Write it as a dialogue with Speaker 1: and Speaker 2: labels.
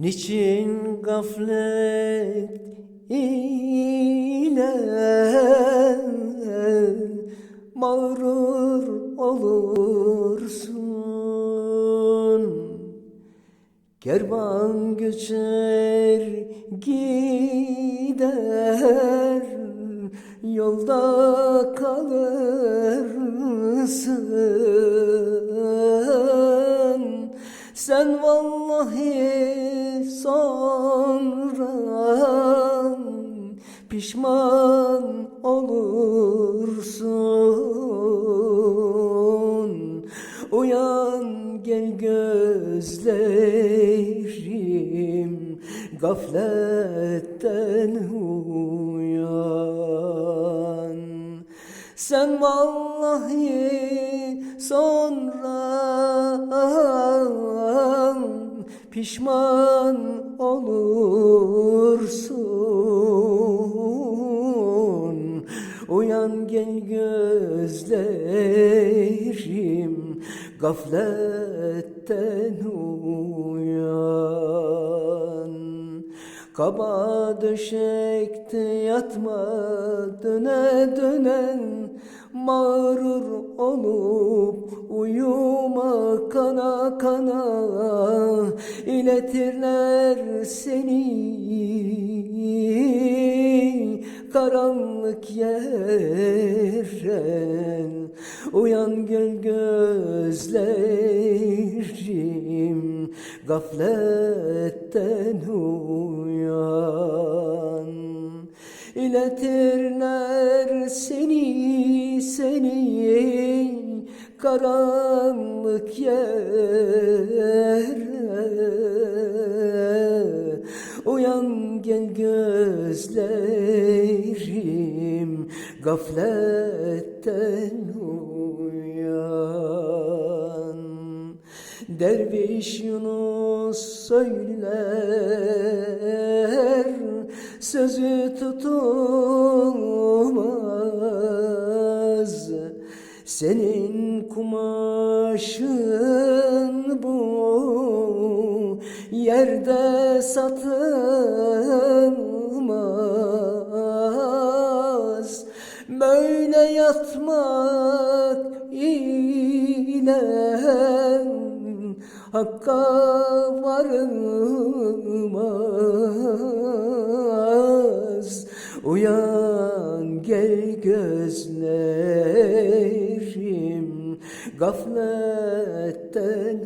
Speaker 1: Niçin gaflet ile mağrur olursun? Kervan göçer gider Yolda kalırsın Sen vallahi sonra pişman olursun. Uyan gel gözlerim gafletten uyan. Sen vallahi sonra pişman olursun. Uyan gel gözlerim gafletten uyan. Kaba döşekte yatma döne dönen Mağrur olup uyuma kana kana İletirler seni karanlık yere Uyan gel gözlerim gafletten uyan. İletirler seni seni karanlık yere gözlerim gafletten uyan. Derviş Yunus söyler sözü tutulmaz. Senin kumaşın bu yerde satılmaz yatmak ile Hakka varılmaz. Uyan gel gözlerim Gafletten